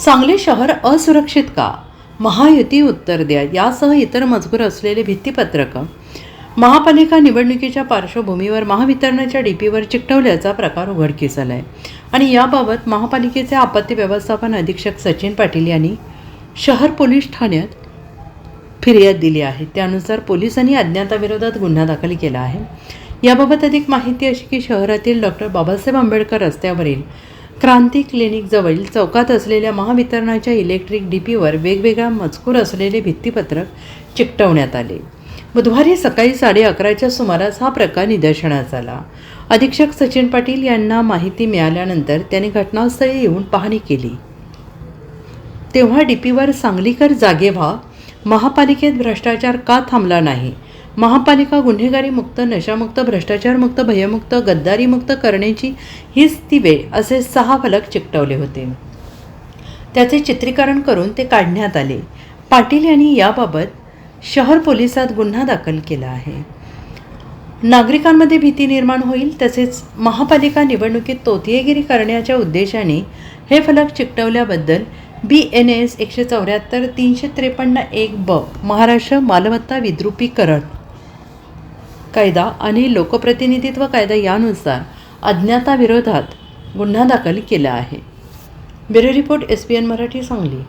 सांगली शहर असुरक्षित का? महायुती उत्तर द्या. यासह इतर मजकूर असलेले भित्तीपत्रकं. महापालिका निवडणुकीच्या पार्श्वभूमीवर महावितरणाच्या डीपीवर चिकटवल्याचा प्रकार उघडकीस आला आहे आणि याबाबत महापालिकेचे आपत्ती व्यवस्थापन अधीक्षक सचिन पाटील यांनी शहर पोलीस ठाण्यात फिर्याद दिली आहे. त्यानुसार पोलिसांनी अज्ञाताविरोधात गुन्हा दाखल केला आहे. याबाबत अधिक माहिती अशी की शहरातील डॉक्टर बाबासाहेब आंबेडकर रस्त्यावरील क्रांती क्लिनिक जवळील चौकात असलेल्या महावितरणाच्या इलेक्ट्रिक डीपीवर वेगवेगळा मजकूर असलेले भित्तीपत्रक चिकटवण्यात आले. बुधवारी सकाळी साडे अकराच्या सुमारास हा प्रकार निदर्शनास आला. अधीक्षक सचिन पाटील यांना माहिती मिळाल्यानंतर त्यांनी घटनास्थळी येऊन पाहणी केली. तेव्हा डीपीवर सांगलीकर जागे व्हा महापालिकेत भ्रष्टाचार का थांबला नाही? महापालिका गुन्हेगारी मुक्त नशामुक्त भ्रष्टाचारमुक्त भयमुक्त गद्दारीमुक्त करण्याची हीच ती वेळ असे सहा फलक चिकटवले होते. त्याचे चित्रीकरण करून ते काढण्यात आले. पाटील यांनी याबाबत शहर पोलिसात गुन्हा दाखल केला आहे. नागरिकांमध्ये भीती निर्माण होईल तसेच महापालिका निवडणुकीत तोतियेगिरी करण्याच्या उद्देशाने हे फलक चिकटवल्याबद्दल बी एन एस एकशे चौऱ्याहत्तर तीनशे त्रेपन्न एक ब महाराष्ट्र मालमत्ता विद्रुपीकरण कायदा आणि लोकप्रतिनिधित्व कायदा यानुसार अज्ञाताविरोधात गुन्हा दाखल केला आहे. Bureau report S P N Marathi Sangli.